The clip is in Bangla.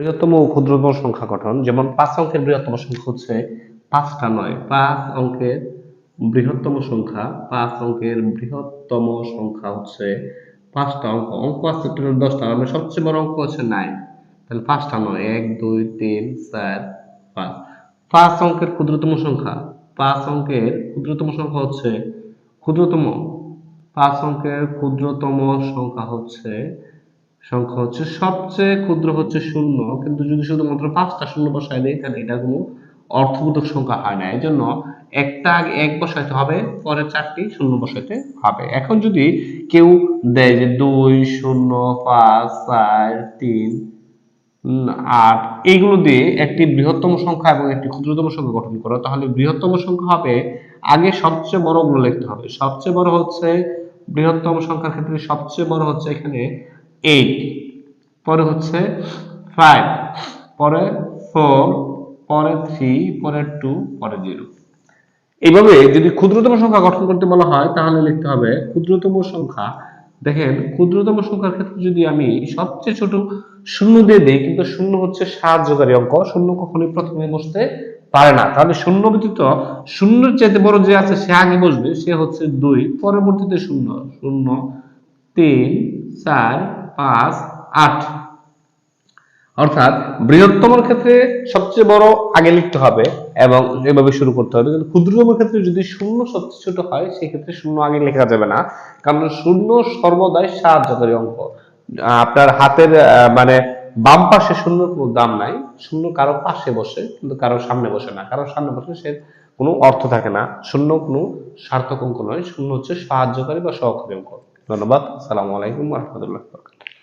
বৃহত্তম ও ক্ষুদ্রতম সংখ্যা গঠন, যেমন পাঁচ অঙ্কের বৃহত্তম সংখ্যা হচ্ছে পাঁচটা নয়। পাঁচ অঙ্কের বৃহত্তম সংখ্যা, পাঁচ অঙ্কের বৃহত্তম সংখ্যা হচ্ছে পাঁচটা অঙ্ক। অঙ্ক আছে টোটাল দশটা মানে সবচেয়ে বড় অঙ্ক হচ্ছে নাইন তাহলে পাঁচটা নয়, এক, দুই, তিন, চার, পাঁচ। পাঁচ অঙ্কের ক্ষুদ্রতম সংখ্যা, পাঁচ অঙ্কের ক্ষুদ্রতম সংখ্যা হচ্ছে ক্ষুদ্রতম। পাঁচ অঙ্কের ক্ষুদ্রতম সংখ্যা হচ্ছে সংখ্যা হচ্ছে, সবচেয়ে ক্ষুদ্র হচ্ছে শূন্য, কিন্তু যদি শুধুমাত্র পাঁচটা শূন্য বসায় দেয়, তাহলে এটা কোনো অর্থবোধক সংখ্যা হয় না। এই জন্য একটা আগে এক বসাইতে হবে, পরে চারটি শূন্য বসাইতে হবে। এখন যদি কেউ দেয় যে দুই, শূন্য, পাঁচ, চার, তিন আট এইগুলো দিয়ে একটি বৃহত্তম সংখ্যা এবং একটি ক্ষুদ্রতম সংখ্যা গঠন করো, তাহলে বৃহত্তম সংখ্যা হবে, আগে সবচেয়ে বড়গুলো লিখতে হবে। সবচেয়ে বড় হচ্ছে বৃহত্তম সংখ্যার ক্ষেত্রে সবচেয়ে বড় হচ্ছে এখানে এইট পরে হচ্ছে ফাইভ পরে ফোর পরে থ্রি পরে টু পরে জিরো এইভাবে যদি ক্ষুদ্রতম সংখ্যা গঠন করতে বলা হয়, তাহলে লিখতে হবে ক্ষুদ্রতম সংখ্যা। দেখেন, ক্ষুদ্রতম সংখ্যার ক্ষেত্রে যদি আমি সবচেয়ে ছোট শূন্য দিয়ে দিই, কিন্তু শূন্য হচ্ছে সাহায্যকারী অঙ্ক, শূন্য কখনোই প্রথমে বসতে পারে না। তাহলে শূন্য ব্যতীত শূন্যের চাইতে বড় যে আছে, সে আগে বসবে, সে হচ্ছে দুই। পরবর্তীতে শূন্য শূন্য, তিন, চার পাঁচ, আট। অর্থাৎ বৃহত্তমের ক্ষেত্রে সবচেয়ে বড় আগে লিখতে হবে এবং এভাবে শুরু করতে হবে। কিন্তু ক্ষুদ্রতম ক্ষেত্রে যদি শূন্য সবচেয়ে ছোট হয়, সেক্ষেত্রে শূন্য আগে লেখা যাবে না। কারণ শূন্য সর্বদাই সাহায্যকারী অঙ্ক। আপনার হাতের মানে বাম পাশে শূন্য কোনো দাম নাই। শূন্য কারও পাশে বসে, কিন্তু কারও সামনে বসে না। কারও সামনে বসে সে কোনো অর্থ থাকে না। শূন্য কোনো সার্থক অঙ্ক নয়। শূন্য হচ্ছে সাহায্যকারী বা সহকারী অঙ্ক। ধন্যবাদ। আসসালামু আলাইকুম রহমতুল্লাহ